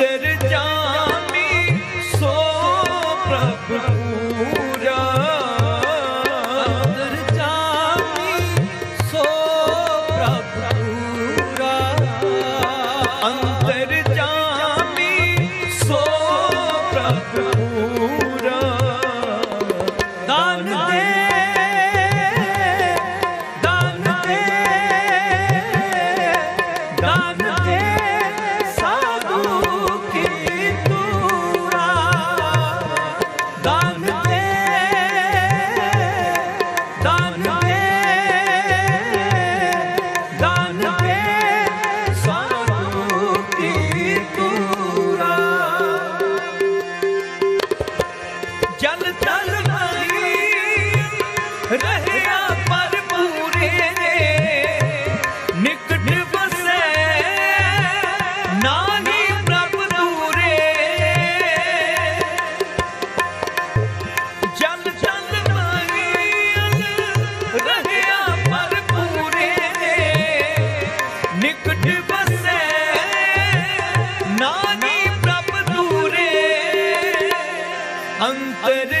तेरे dertleri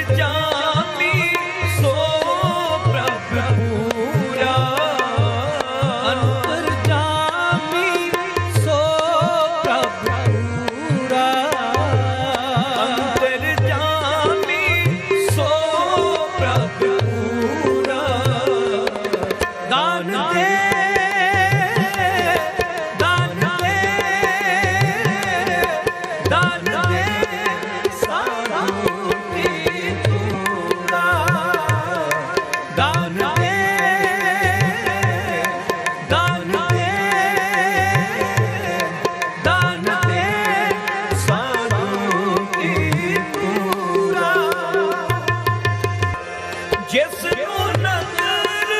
ਜਿਸ ਨੂੰ ਨਜ਼ਰ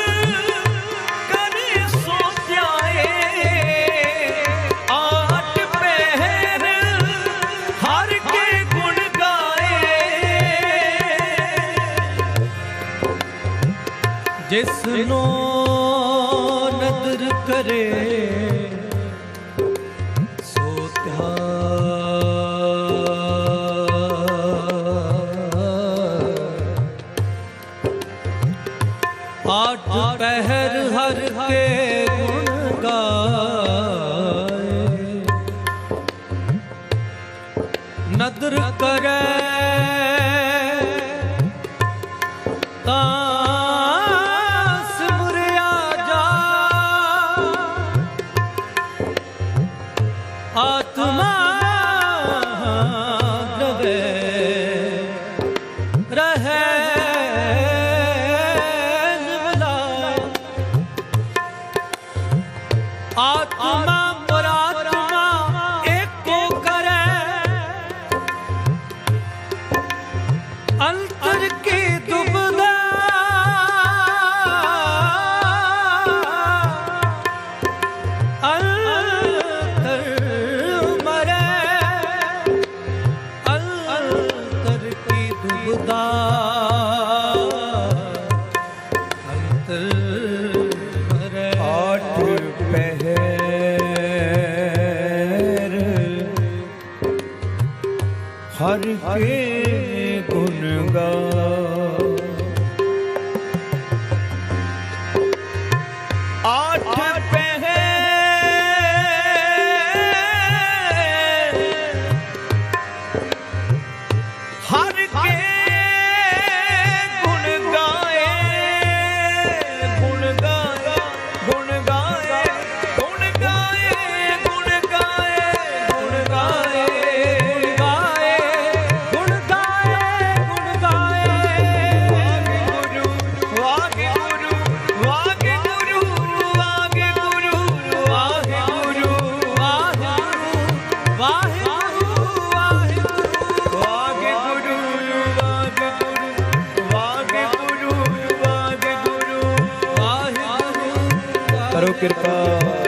ਕਰੇ ਸੋ ਧਿਆਏ ਆਠ ਹਰ ਕੇ ਗੁਣ ਗਾਏ। ਜਿਸ ਨੂੰ ਨਦਰ ਕਰੇ ਆਠ ਪਹਿਰ ਹਰ ਕੇ ਗੁਣ ਗਾਏ। ਨਦਰ ਕਰੈ ਤਾਂ ਹਰ ਕੇ ਗੁਣ ਗਾ ਕਿਰਪਾ